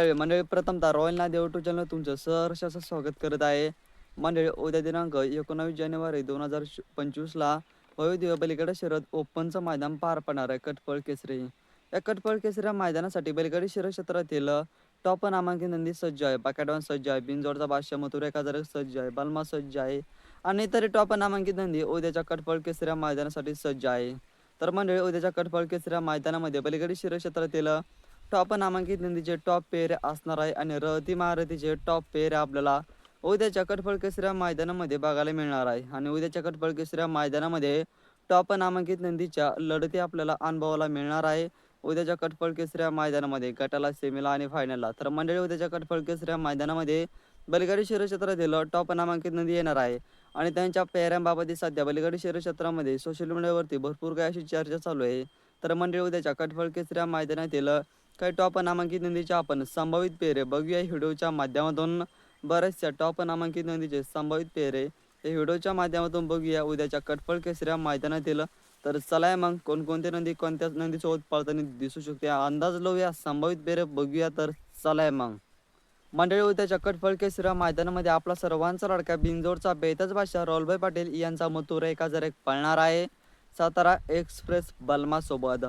मंडळी मंडळी प्रथमतः रॉयल नाद यूट्यूब चॅनल तुमचं सहर्ष असं स्वागत करत आहे. मंडळी उद्या दिनांक एकोणावीस जानेवारी दोन हजार पंचवीसला भव्य बलिगडा शरद ओपनचं मैदान पार पडणार आहे कटपळ केसरी. या कटपळ केसरी या मैदानासाठी बलिगडी शरद क्षेत्रातील टॉप नामांकित नंदी सज्ज आहे. बाकॅडॉन सज्ज आहे बिंजोडचा बादशाह मथुरा एकादरक सज्ज आहे बलमा सज्ज आहे आणि इतर टॉप नामांकित नंदी उद्याच्या कटपळ केसरी या मैदानासाठी सज्ज आहे. तर मंडळी उद्याच्या कटपळ केसरी या मैदानामध्ये बलिगडी शरद क्षेत्रातील टॉप नामांकित नंदीचे टॉप पेर असणार आहे आणि रती महारथीचे टॉप पेर आपल्याला उद्याच्या कटफळ केसऱ्या मैदानामध्ये बघायला मिळणार आहे. आणि उद्याच्या कटफळ केसऱ्या मैदानामध्ये टॉप नामांकित नंदीच्या लढती आपल्याला अनुभवायला मिळणार आहे. उद्याच्या कटफळ केसऱ्या मैदानामध्ये गटाला सेमीला आणि फायनलला तर मंडळी उद्याच्या कटफळ केसऱ्या मैदानामध्ये बलगाडी शहर क्षेत्रातील टॉप नामांकित नंदी येणार आहे. आणि त्यांच्या पेहऱ्यांबाबतही सध्या बलगाडी शहर क्षेत्रामध्ये सोशल मीडियावरती भरपूर काही अशी चर्चा चालू आहे. तर मंडळी उद्याच्या कटफळ केसऱ्या मैदानातील काही टॉप नामांकित नदीच्या आपण संभावित पेहरे बघूया. व्हिडिओच्या माध्यमातून बऱ्याचशा टॉप नामांकित नदीचे संभावित पेहरे हे व्हिडिओच्या माध्यमातून बघूया. उद्याच्या कटफळ केसऱ्या मैदानातील तर चला मग कोणकोणत्या नदी कोणत्या नदीसोबत पळताना दिसू शकते? अंदाज लावूया. संभावित पेरे बघूया तर चला मग. मंडळी उद्याच्या कटफळ केसऱ्या मैदानामध्ये आपला सर्वांचा लडका बिंजोडचा बेतज भाषा रोलभाई पाटील यांचा मथुरा एक हजार एक पळणार आहे. सातारा एक्सप्रेस बलमासोबत.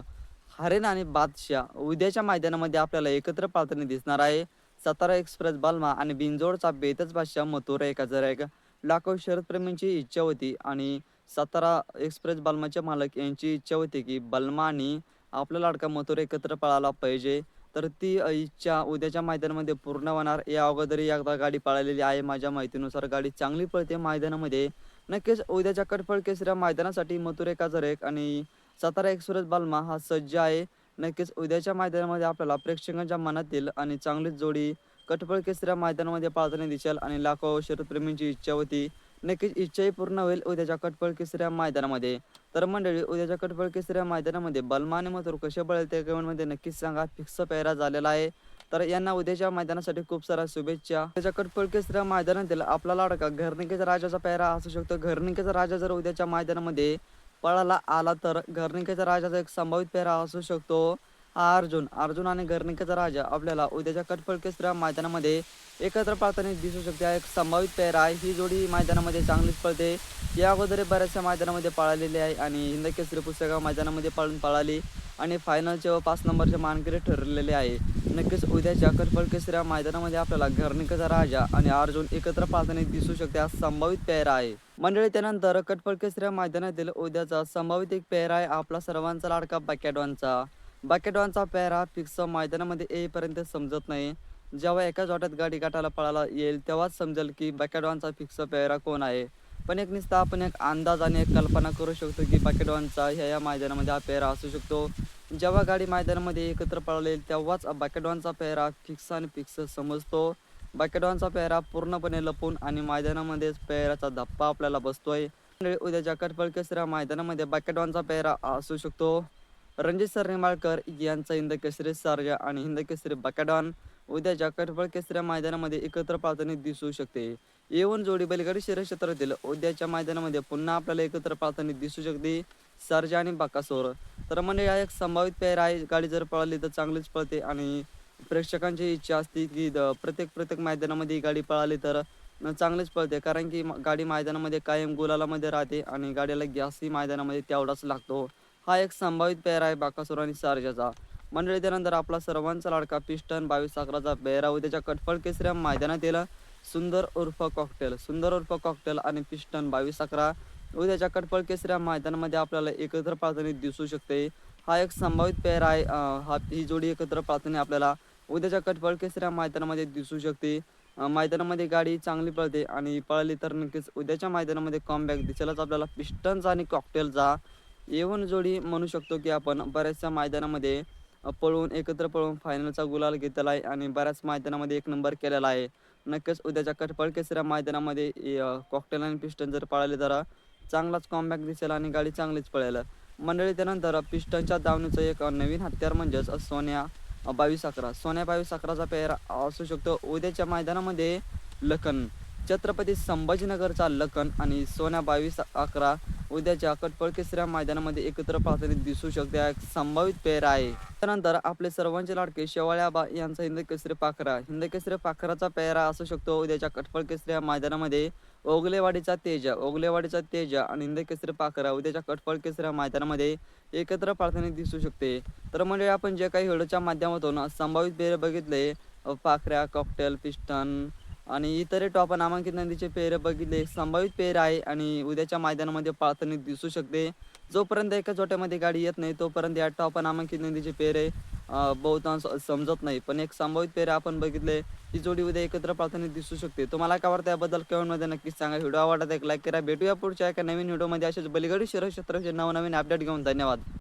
हरेन आणि बादशाह उद्याच्या मैदानामध्ये आपल्याला एकत्र पाळताना दिसणार आहे. सातारा एक्सप्रेस बालमा आणि बिंजोडचा बेतच बादशाह मथुरा एक हजार एक लाखो शरदप्रेमींची इच्छा होती आणि सातारा एक्सप्रेस बलमाचे मालक यांची इच्छा होती की बलमा आणि आपला लाडका मथुरा एकत्र पळाला पाहिजे. तर ती इच्छा उद्याच्या मैदानामध्ये पूर्ण होणार. या अगोदरही एकदा गाडी पळालेली आहे. माझ्या माहितीनुसार गाडी चांगली पळते मैदानामध्ये. नक्कीच उद्याच्या कटफळ केसऱ्या मैदानासाठी मथुरा एक हजार एक आणि सातारा एक्सप्रेस बालमा हा सज्ज आहे. नक्कीच उद्याच्या मैदानामध्ये आपल्याला प्रेक्षकांच्या मनातील आणि चांगलीच जोडी कटपळ केसऱ्या मैदानामध्ये पाळताना दिसेल आणि लाखो शरदप्रेमींची इच्छा होती. नक्कीच इच्छाही पूर्ण होईल उद्याच्या कटपळ केसऱ्या मैदानामध्ये. तर मंडळी उद्याच्या कटपळ केसऱ्या मैदानामध्ये बलमा आणि मथुर कसे पळेल ते कमेंटमध्ये नक्कीच सांगा. फिक्स पेहरा झालेला आहे. तर यांना उद्याच्या मैदानासाठी खूप साऱ्या शुभेच्छा. त्याच्या कटपळ केसऱ्या मैदानातील आपला लाडका घरनिकेचा राजाचा पेहरा असू शकतो. घरनिकेचा राजा जर उद्याच्या मैदानामध्ये पळाला आला तर घरनिकेचा राजाचा एक संभावित पेहरा असू शकतो हा अर्जुन. अर्जुन आणि घरनिकेचा राजा आपल्याला उद्याच्या कटफळ केसऱ्या मैदानामध्ये एकत्र पाहताना दिसू शकते. एक संभावित पेहरा आहे. ही जोडी मैदानामध्ये चांगलीच पळते. या अगोदर बऱ्याचशा मैदानामध्ये पळालेली आहे आणि हिंद केसरी पुस्तका मैदानामध्ये पळून पळाली आणि फायनलचे व पाच नंबरचे मानकरी ठरलेले आहे. नक्कीच उद्याच्या कटफळ केसऱ्या मैदानामध्ये आपल्याला घरनिकेचा राजा आणि अर्जुन एकत्र पाहताना दिसू शकते. हा संभावित पेहरा आहे. मंडळी त्यानंतर कटफळ केसऱ्या मैदानातील उद्याचा संभावित एक पेहरा आहे आपला सर्वांचा लाडका बॅकेडॉनचा. बॅकेडॉनचा पेहरा फिक्स मैदानामध्ये येईपर्यंत समजत नाही. जेव्हा एकाच वाट्यात गाडी गाठाला पळायला येईल तेव्हाच समजेल की बॅकेडॉनचा फिक्स पेहरा कोण आहे. पण एक नुसता आपण एक अंदाज आणि एक कल्पना करू शकतो की बॅकेडॉनचा ह्या या मैदानामध्ये हा पेहरा असू शकतो. जेव्हा गाडी मैदानामध्ये एकत्र पळाली तेव्हाच बॅकेडॉनचा पेहरा फिक्स आणि फिक्स समजतो. बॅकेडॉनचा पेहरा पूर्णपणे लपून आणि मैदानामध्येच पेहराचा धप्पा आपल्याला बसतोय. मंडळी, उद्याच्या कटपळ केसऱ्या मैदानामध्ये बॅकेडॉनचा पेहरा असू शकतो. रणजित सर निंबाळकर यांचा हिंद केसरी सार्जा आणि हिंद केसरी बॅकेडॉन उद्याच्या कटपळ केसऱ्या मैदानामध्ये एकत्र पाळताना दिसू शकते. येऊन जोडी बैलगाडी शहर क्षेत्रातील उद्याच्या मैदानामध्ये पुन्हा आपल्याला एकत्र पाळताना दिसू शकते. सर्जा आणि बाकासोर. तर म्हणजे हा एक संभावित पेहरा आहे. गाडी जर पळाली तर चांगलीच पळते आणि प्रेक्षकांची इच्छा असते की द- प्रत्येक प्रत्येक मैदानामध्ये ही गाडी पळाली तर न चांगलीच पळते. कारण की म- गाडी मैदानामध्ये कायम गुलालामध्ये राहते आणि गाडीला गॅसही मैदानामध्ये तेवढाच लागतो. हा एक संभावित पेर आहे बाकासोर आणि सारजाचा. मंडळी त्यानंतर आपला सर्वांचा लाडका पिस्टन बावीस अकराचा पेहरा उद्याच्या कटफळ केसऱ्या मैदानातील सुंदर उर्फ कॉकटेल सुंदर उर्फ कॉकटेल आणि पिस्टन बावीस अकरा. उद्याच्या कटफळ केसऱ्या मैदानामध्ये आपल्याला एकत्र पाळताना दिसू शकते. हा एक संभावित पेहरा आहे. अं, हा ही जोडी एकत्र पाळताना आपल्याला उद्याच्या कटपळ केसऱ्या मैदानामध्ये दिसू शकते. मैदानामध्ये गाडी चांगली पळते आणि पळली तर नक्कीच उद्याच्या मैदानामध्ये कॉमबॅक दिसेलच आपल्याला. पिस्टन्स आणि कॉकटेलचा येऊन जोडी म्हणू शकतो की आपण बऱ्याचशा मैदानामध्ये पळून एकत्र पळून फायनलचा गुलाल घेतला आहे आणि बऱ्याच मैदानामध्ये एक नंबर केलेला आहे. नक्कीच उद्याच्या कटपळ केसऱ्या मैदानामध्ये कॉकटेल आणि पिस्टन जर पळाले तर चांगलाच कॉमबॅक दिसेल आणि गाडी चांगलीच पळेल. मंडळी त्यानंतर पिस्टनच्या दावणीचं एक नवीन हत्यार म्हणजेच सोन्या बावीस अकरा. सोन्या बावीस अकराचा पेहरा असू शकतो. उद्याच्या मैदानामध्ये लखन. छत्रपती संभाजीनगरचा लखन आणि सोन्या बावीस अकरा उद्याच्या कटपळ केसऱ्या मैदानामध्ये एकत्र पाहताना दिसू शकते. एक संभावित पेर आहे. त्यानंतर आपले सर्वांचे लाडके शेवाळ्याबा यांचा हिंद केसरी पाखरा. हिंद केसरी पाखराचा पेहरा असू शकतो. उद्याच्या कटपळ केसऱ्या मैदानामध्ये ओगलेवाडीचा तेजा ओगलेवाडीचा तेजा आणि हिंद केसरी पाखरा उद्याच्या कटपळ केसऱ्या मैदानामध्ये एकत्र पाळताना दिसू शकते. तर म्हणजे आपण जे काही व्हिडिओच्या माध्यमातून संभावित पेर बघितले पाखऱ्या कॉकटेल पिस्टन आणि इतर टॉप नामांकित नंदीचे पेर बघितले. संभावित पेर आहे आणि उद्याच्या मैदानामध्ये पाळताना दिसू शकते. जोपर्यंत एका जोट्यामध्ये गाडी येत नाही तोपर्यंत या टॉप नामांकित नंदीचे पेर आहे बहुतांश समजत नाही. पण एक संभावित पेर आपण बघितले ही जोडी उद्या एकत्र पाळताना दिसू शकते. तुम्हाला काय वाटतं याबद्दल कमेंटमध्ये नक्कीच सांगा. व्हिडिओ आवडत एक लाईक करा. भेटूया पुढच्या एका नवीन व्हिडिओमध्ये अशाच बलिगडी शिरक्षेत्राचे नवनवीन अपडेट घेऊन. धन्यवाद.